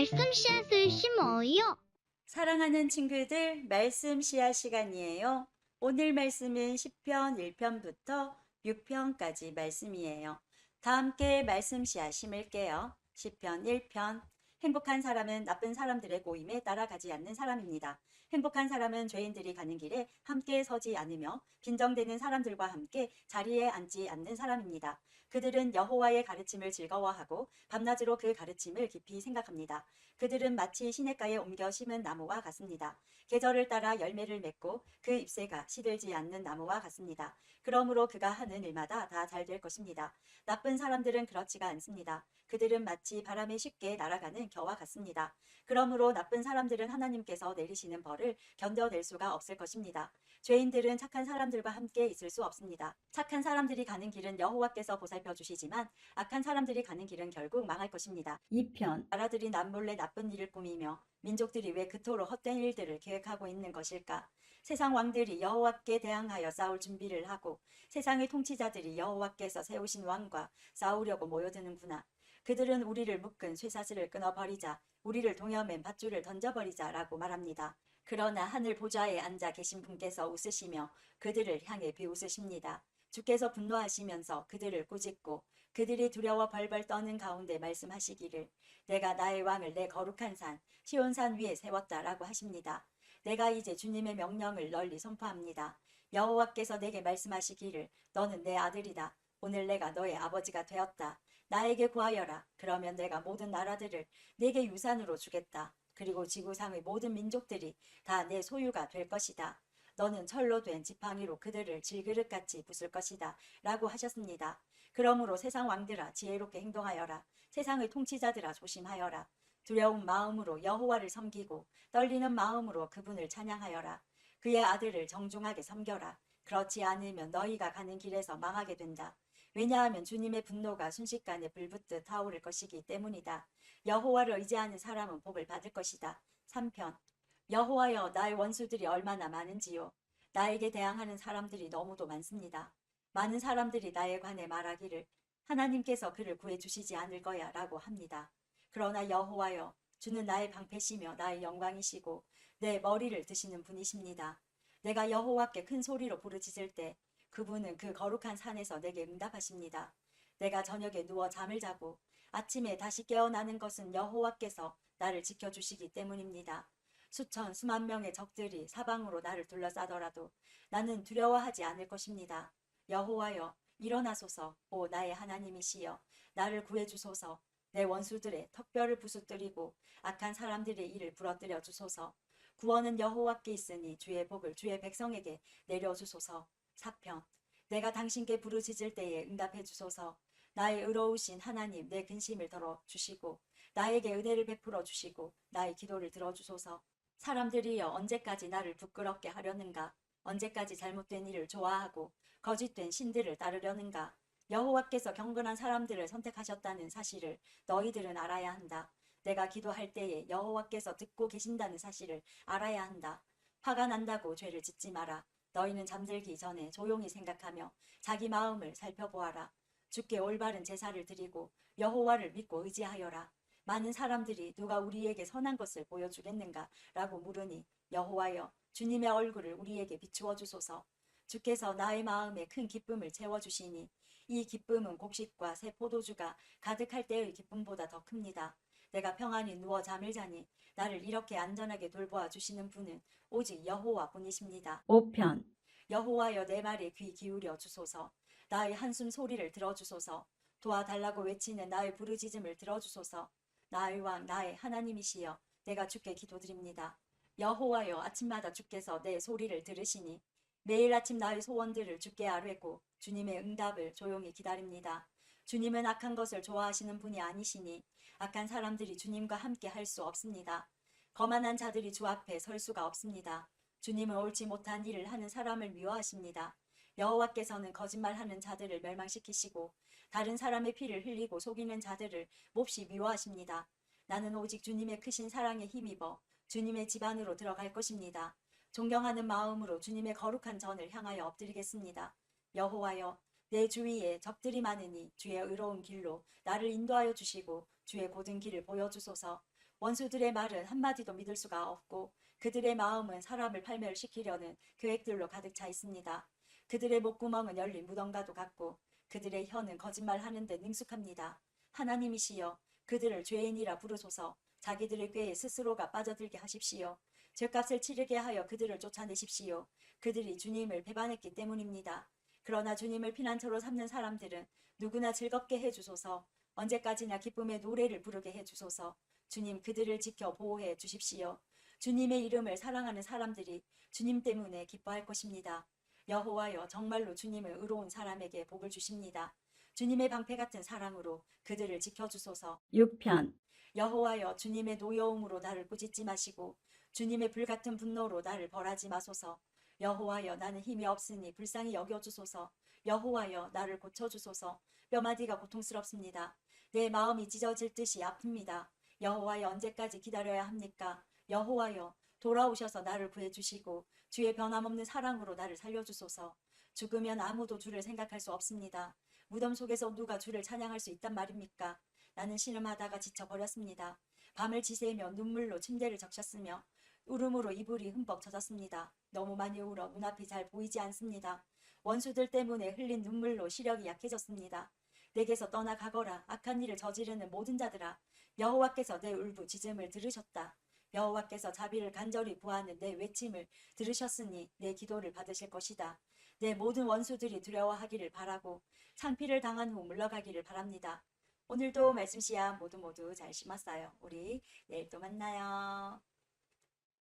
말씀 씨앗을 심어요. 사랑하는 친구들, 말씀 씨앗 시간이에요. 오늘 말씀은 10편 1편부터 6편까지 말씀이에요. 다 함께 말씀 씨앗 심을게요. 10편 1편. 행복한 사람은 나쁜 사람들의 고임에 따라가지 않는 사람입니다. 행복한 사람은 죄인들이 가는 길에 함께 서지 않으며 빈정대는 사람들과 함께 자리에 앉지 않는 사람입니다. 그들은 여호와의 가르침을 즐거워하고 밤낮으로 그 가르침을 깊이 생각합니다. 그들은 마치 시냇가에 옮겨 심은 나무와 같습니다. 계절을 따라 열매를 맺고 그 잎새가 시들지 않는 나무와 같습니다. 그러므로 그가 하는 일마다 다 잘 될 것입니다. 나쁜 사람들은 그렇지가 않습니다. 그들은 마치 바람에 쉽게 날아가는 겨와 같습니다. 그러므로 나쁜 사람들은 하나님께서 내리시는 벌을 견뎌낼 수가 없을 것입니다. 죄인들은 착한 사람들과 함께 있을 수 없습니다. 착한 사람들이 가는 길은 여호와께서 보살펴 주시지만 악한 사람들이 가는 길은 결국 망할 것입니다. 2편 나라들이 남몰래 나쁜 일을 꾸미며 민족들이 왜 그토록 헛된 일들을 계획하고 있는 것일까? 세상 왕들이 여호와께 대항하여 싸울 준비를 하고 세상의 통치자들이 여호와께서 세우신 왕과 싸우려고 모여드는구나. 그들은 우리를 묶은 쇠사슬을 끊어버리자, 우리를 동여맨 밧줄을 던져버리자라고 말합니다. 그러나 하늘 보좌에 앉아 계신 분께서 웃으시며 그들을 향해 비웃으십니다. 주께서 분노하시면서 그들을 꾸짖고 그들이 두려워 벌벌 떠는 가운데 말씀하시기를 내가 나의 왕을 내 거룩한 산 시온산 위에 세웠다라고 하십니다. 내가 이제 주님의 명령을 널리 선포합니다. 여호와께서 내게 말씀하시기를 너는 내 아들이다. 오늘 내가 너의 아버지가 되었다. 나에게 구하여라. 그러면 내가 모든 나라들을 내게 유산으로 주겠다. 그리고 지구상의 모든 민족들이 다 내 소유가 될 것이다. 너는 철로 된 지팡이로 그들을 질그릇같이 부술 것이다. 라고 하셨습니다. 그러므로 세상 왕들아 지혜롭게 행동하여라. 세상의 통치자들아 조심하여라. 두려운 마음으로 여호와를 섬기고 떨리는 마음으로 그분을 찬양하여라. 그의 아들을 정중하게 섬겨라. 그렇지 않으면 너희가 가는 길에서 망하게 된다. 왜냐하면 주님의 분노가 순식간에 불붙듯 타오를 것이기 때문이다. 여호와를 의지하는 사람은 복을 받을 것이다. 3편 여호와여 나의 원수들이 얼마나 많은지요. 나에게 대항하는 사람들이 너무도 많습니다. 많은 사람들이 나에 관해 말하기를 하나님께서 그를 구해주시지 않을 거야 라고 합니다. 그러나 여호와여 주는 나의 방패시며 나의 영광이시고 내 머리를 드시는 분이십니다. 내가 여호와께 큰 소리로 부르짖을 때 그분은 그 거룩한 산에서 내게 응답하십니다. 내가 저녁에 누워 잠을 자고 아침에 다시 깨어나는 것은 여호와께서 나를 지켜주시기 때문입니다. 수천 수만 명의 적들이 사방으로 나를 둘러싸더라도 나는 두려워하지 않을 것입니다. 여호와여 일어나소서 오 나의 하나님이시여 나를 구해주소서 내 원수들의 턱뼈를 부수뜨리고 악한 사람들의 일을 부러뜨려 주소서. 구원은 여호와께 있으니 주의 복을 주의 백성에게 내려 주소서. 사편. 내가 당신께 부르짖을 때에 응답해 주소서. 나의 의로우신 하나님 내 근심을 덜어 주시고 나에게 은혜를 베풀어 주시고 나의 기도를 들어 주소서. 사람들이여 언제까지 나를 부끄럽게 하려는가? 언제까지 잘못된 일을 좋아하고 거짓된 신들을 따르려는가 여호와께서 경건한 사람들을 선택하셨다는 사실을 너희들은 알아야 한다. 내가 기도할 때에 여호와께서 듣고 계신다는 사실을 알아야 한다. 화가 난다고 죄를 짓지 마라. 너희는 잠들기 전에 조용히 생각하며 자기 마음을 살펴보아라. 주께 올바른 제사를 드리고 여호와를 믿고 의지하여라. 많은 사람들이 누가 우리에게 선한 것을 보여주겠는가? 라고 물으니 여호와여 주님의 얼굴을 우리에게 비추어 주소서. 주께서 나의 마음에 큰 기쁨을 채워주시니 이 기쁨은 곡식과 새 포도주가 가득할 때의 기쁨보다 더 큽니다. 내가 평안히 누워 잠을 자니 나를 이렇게 안전하게 돌보아 주시는 분은 오직 여호와 분이십니다. 5편 여호와여 내 말에 귀 기울여 주소서. 나의 한숨 소리를 들어주소서. 도와달라고 외치는 나의 부르짖음을 들어주소서. 나의 왕 나의 하나님이시여 내가 주께 기도드립니다. 여호와여 아침마다 주께서 내 소리를 들으시니 매일 아침 나의 소원들을 주께 아뢰고 주님의 응답을 조용히 기다립니다. 주님은 악한 것을 좋아하시는 분이 아니시니 악한 사람들이 주님과 함께 할 수 없습니다. 거만한 자들이 주 앞에 설 수가 없습니다. 주님은 옳지 못한 일을 하는 사람을 미워하십니다. 여호와께서는 거짓말하는 자들을 멸망시키시고 다른 사람의 피를 흘리고 속이는 자들을 몹시 미워하십니다. 나는 오직 주님의 크신 사랑에 힘입어 주님의 집 안으로 들어갈 것입니다. 존경하는 마음으로 주님의 거룩한 전을 향하여 엎드리겠습니다. 여호와여 내 주위에 적들이 많으니 주의 의로운 길로 나를 인도하여 주시고 주의 고든 길을 보여주소서 원수들의 말은 한마디도 믿을 수가 없고 그들의 마음은 사람을 팔멸시키려는 계획들로 가득 차 있습니다. 그들의 목구멍은 열린 무덤과도 같고 그들의 혀는 거짓말하는 데 능숙합니다. 하나님이시여 그들을 죄인이라 부르소서 자기들의 꾀에 스스로가 빠져들게 하십시오. 죄값을 치르게 하여 그들을 쫓아내십시오. 그들이 주님을 배반했기 때문입니다. 그러나 주님을 피난처로 삼는 사람들은 누구나 즐겁게 해주소서 언제까지나 기쁨의 노래를 부르게 해주소서 주님 그들을 지켜 보호해 주십시오. 주님의 이름을 사랑하는 사람들이 주님 때문에 기뻐할 것입니다. 여호와여 정말로 주님을 의로운 사람에게 복을 주십니다. 주님의 방패 같은 사랑으로 그들을 지켜주소서. 6편 여호와여 주님의 노여움으로 나를 꾸짖지 마시고 주님의 불같은 분노로 나를 벌하지 마소서. 여호와여 나는 힘이 없으니 불쌍히 여겨주소서. 여호와여 나를 고쳐주소서. 뼈마디가 고통스럽습니다. 내 마음이 찢어질 듯이 아픕니다. 여호와여 언제까지 기다려야 합니까? 여호와여 돌아오셔서 나를 구해주시고 주의 변함없는 사랑으로 나를 살려주소서. 죽으면 아무도 주를 생각할 수 없습니다. 무덤 속에서 누가 주를 찬양할 수 있단 말입니까? 나는 신음하다가 지쳐버렸습니다. 밤을 지새며 눈물로 침대를 적셨으며 울음으로 이불이 흠뻑 젖었습니다. 너무 많이 울어 눈앞이 잘 보이지 않습니다. 원수들 때문에 흘린 눈물로 시력이 약해졌습니다. 내게서 떠나가거라 악한 일을 저지르는 모든 자들아 여호와께서 내 울부짖음을 들으셨다. 여호와께서 자비를 간절히 구하는 내 외침을 들으셨으니 내 기도를 받으실 것이다. 내 모든 원수들이 두려워하기를 바라고 창피를 당한 후 물러가기를 바랍니다. 오늘도 말씀 시간 모두 모두 잘 심었어요. 우리 내일 또 만나요.